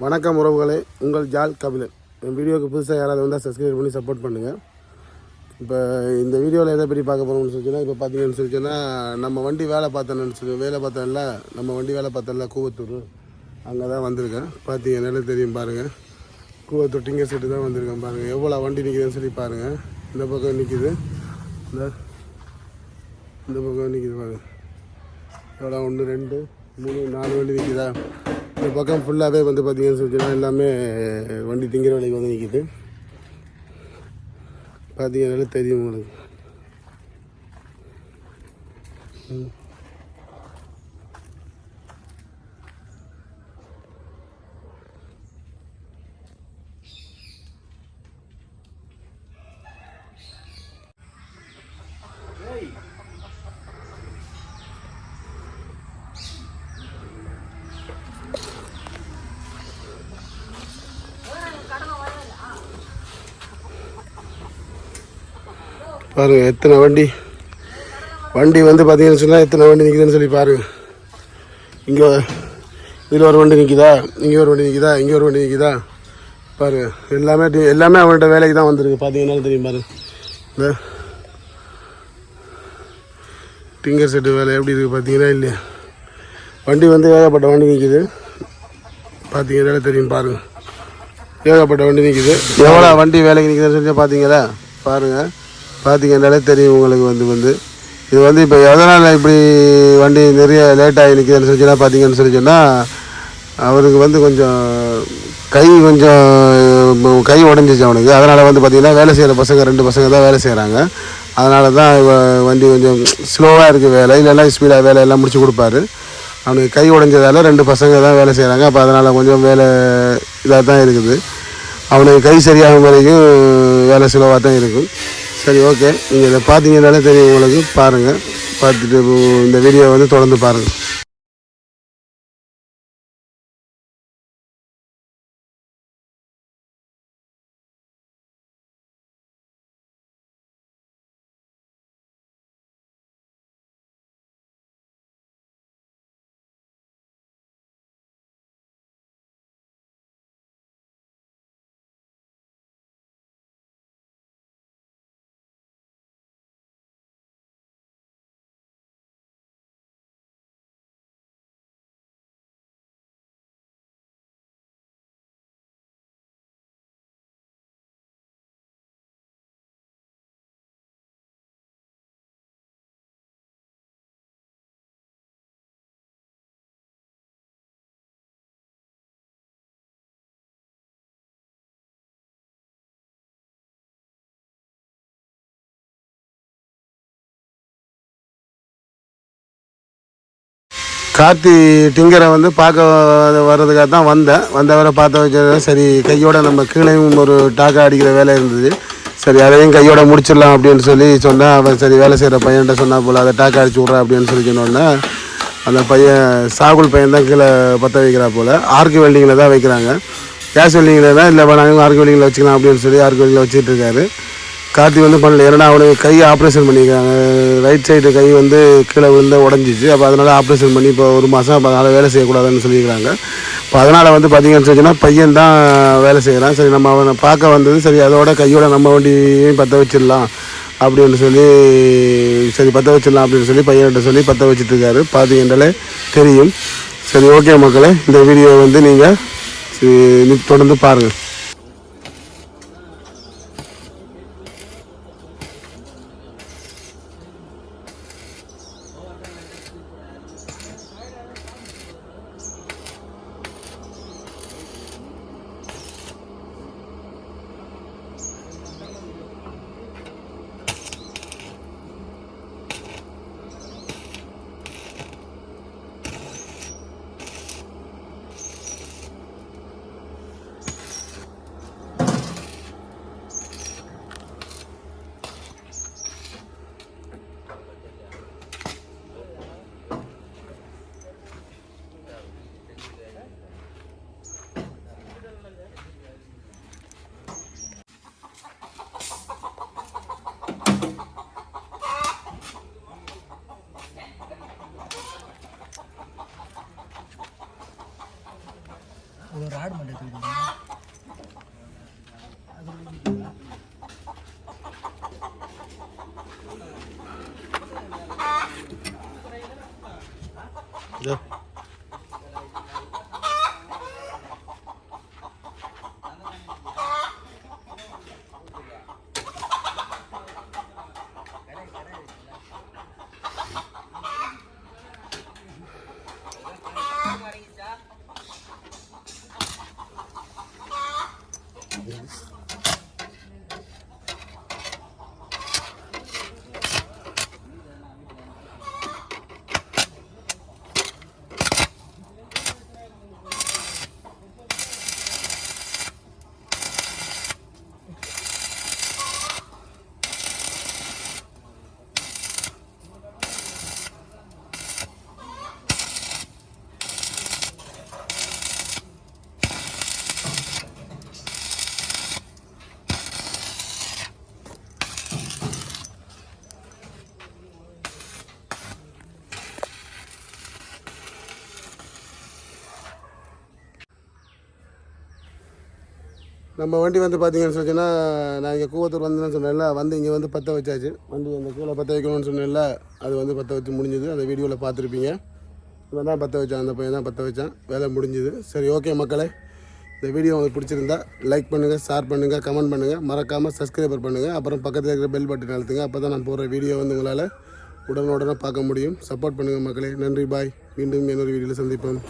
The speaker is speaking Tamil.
வணக்கம் உறவுகளே உங்கள் ஜால் கபிலன். என் வீடியோவுக்கு புதுசாக யாராவது வந்தால் சப்ஸ்கிரைப் பண்ணி சப்போர்ட் பண்ணுங்கள் இப்போ இந்த வீடியோவில் எதை பற்றி பார்க்க போகிறோம்னு சொல்லிச்சுன்னா இப்போ பார்த்தீங்கன்னு சொல்லிச்சுன்னா நம்ம வண்டி வேலை பார்த்தேன்னு சொல்லி வேலை பார்த்தோம்ல நம்ம வண்டி வேலை பார்த்தேன்ல கூவத்தூர். அங்கே தான் வந்திருக்கேன் பார்த்தீங்கன்னாலே தெரியும் பாருங்கள் கூவத்தூர் டிங்கர் செட்டு தான் வந்திருக்கேன் பாருங்கள் எவ்வளோ வண்டி நிற்கிதுன்னு சொல்லி பாருங்கள் இந்த பக்கம் நிற்கிது இந்த இந்த பக்கம் நிற்கிது பாருங்கள் எவ்வளோ ஒன்று ரெண்டு மூணு நாலு வண்டி நிற்கிதா இந்த பக்கம் ஃபுல்லாகவே வந்து பார்த்தீங்கன்னு சொல்லிச்சுன்னா எல்லாமே வண்டி திங்கிற வேலைக்கு வந்து நிற்கிது பார்த்தீங்கன்னாலே தெரியும் உங்களுக்கு ம். பாருங்கள் எத்தனை வண்டி? வண்டி வந்து பார்த்தீங்கன்னு சொன்னால் எத்தனை வண்டி நிற்குதுன்னு சொல்லி பாருங்கள் இங்கே இதில் ஒரு வண்டி நிற்கிதா இங்கே ஒரு வண்டி நிற்கிதா இங்கே ஒரு வண்டி நிற்கிதா பாருங்கள் எல்லாமே எல்லாமே அவன்கிட்ட வேலைக்கு தான் வந்திருக்கு. பார்த்தீங்கன்னாலும் தெரியும் பாருங்கள் இந்த டிங்கர் செட்டு வேலை எப்படி இருக்குது பார்த்தீங்கன்னா இல்லையா? வண்டி வந்து ஏகப்பட்ட வண்டி நிற்கிது பார்த்தீங்கன்னா தெரியும் பாருங்கள் ஏகப்பட்ட வண்டி நிற்கிது எவ்வளோ வண்டி வேலைக்கு நிற்குதுன்னு சொல்லி பார்த்தீங்களா பாருங்கள் பார்த்தீங்கன்னாலே தெரியும் உங்களுக்கு வந்து வந்து. இது வந்து இப்போ எதனால் இப்படி வண்டி நிறைய லேட்டாகி நிற்கிதுன்னு சொல்லி சொல்லிச்சுன்னா பார்த்தீங்கன்னு சொல்லி சொன்னால் அவருக்கு வந்து கொஞ்சம் கை கொஞ்சம் கை உடஞ்சிச்சு அவனுக்கு. அதனால் வந்து பார்த்திங்கன்னா வேலை செய்கிற பசங்க ரெண்டு பசங்க தான் வேலை செய்கிறாங்க அதனால தான் வண்டி கொஞ்சம் ஸ்லோவாக இருக்குது வேலை. இல்லைன்னா ஸ்பீடாக வேலையெல்லாம் முடிச்சு கொடுப்பாரு. அவனுக்கு கை உடைஞ்சதால ரெண்டு பசங்க தான் வேலை செய்கிறாங்க அப்போ அதனால் கொஞ்சம் வேலை இதாக தான் இருக்குது. அவனுக்கு கை சரியாகும் வரைக்கும் வேலை ஸ்லோவாக தான் இருக்கும். சரி ஓகே நீங்கள் இதை பார்த்தீங்கன்னாலே தெரியும் உங்களுக்கு. பாருங்கள் பார்த்துட்டு இந்த வீடியோ வந்து தொடர்ந்து பாருங்கள் கார்த்தி டிங்கரை வந்து பார்க்க வர்றதுக்காக தான் வந்தேன். வந்தவரை பார்த்த வச்சது சரி கையோட நம்ம கீழேயும் ஒரு டாக்கா அடிக்கிற வேலை இருந்தது. சரி அதையும் கையோட முடிச்சிடலாம் அப்படின்னு சொல்லி சொன்னேன். அவன் சரி வேலை செய்கிற பையன்கிட்ட சொன்னா போல் அதை டாக்கா அடிச்சு விட்றேன் அப்படின்னு சொல்லி சொன்னோடனே அந்த பையன் சாகுல் பையன் தான் கீழே பற்ற வைக்கிறா போல். ஆர்க்கு வெல்டிங்கில் தான் வைக்கிறாங்க. கேஸ் வெல்டிங்கில் தான் இல்லை நாங்கள் ஆர்க்கு வெல்டிங்கில் வச்சுக்கலாம் அப்படின்னு சொல்லி ஆர்க்கு வெல்டிங்கில் வச்சுட்டு இருக்காரு. கார்த்தி வந்து பண்ணல. ஏன்னா அவனுக்கு கை ஆப்ரேஷன் பண்ணியிருக்காங்க ரைட் சைடு கை வந்து கீழே விழுந்த உடஞ்சிச்சு. அப்போ அதனால் ஆப்ரேஷன் பண்ணி இப்போ ஒரு மாதம் அப்போ அதனால் வேலை செய்யக்கூடாதுன்னு சொல்லியிருக்காங்க. இப்போ அதனால் வந்து பார்த்தீங்கன்னு சொன்னால் பையன் தான் வேலை செய்கிறான் சரி நம்ம அவனை பார்க்க வந்தது சரி அதோட கையோட நம்ம வண்டியையும் பற்ற வச்சிடலாம் அப்படின்னு சொல்லி சரி பற்ற வச்சிடலாம் அப்படின்னு சொல்லி பையன்கிட்ட சொல்லி பற்ற வச்சுட்டு இருக்காரு பார்த்தீங்கன்னாலே தெரியும். சரி ஓகே மக்களே இந்த வீடியோ வந்து நீங்கள் தொடர்ந்து பாருங்கள் 来た。நம்ம வண்டி வந்து பார்த்தீங்கன்னு சொன்னா நான் இங்கே கூவத்தூர் வந்தேன்னு சொன்னேன்ல வந்து இங்கே வந்து பற்ற வச்சாச்சு. வண்டி அந்த கீழே பற்ற வைக்கணும்னு சொன்னேன்ல அது வந்து பற்ற வச்சு முடிஞ்சது. அந்த வீடியோவில் பார்த்துருப்பீங்க. இவன் தான் பற்ற வச்சான் அந்த பையன் தான் பற்ற வச்சான். வேலை முடிஞ்சுது. சரி ஓகே மக்களே. இந்த வீடியோ உங்களுக்கு பிடிச்சிருந்தா லைக் பண்ணுங்கள் ஷேர் பண்ணுங்கள் கமெண்ட் பண்ணுங்கள் மறக்காமல் சப்ஸ்கிரைபர் பண்ணுங்கள் அப்புறம் பக்கத்தில் இருக்கிற பெல் பட்டன் அழுத்துங்க. அப்போ தான் நான் போடுற வீடியோ வந்து உங்களால் உடனுடனே பார்க்க முடியும். சப்போர்ட் பண்ணுங்கள் மக்களே. நன்றி பாய் மீண்டும் இன்னொரு வீடியோவில் சந்திப்போம்.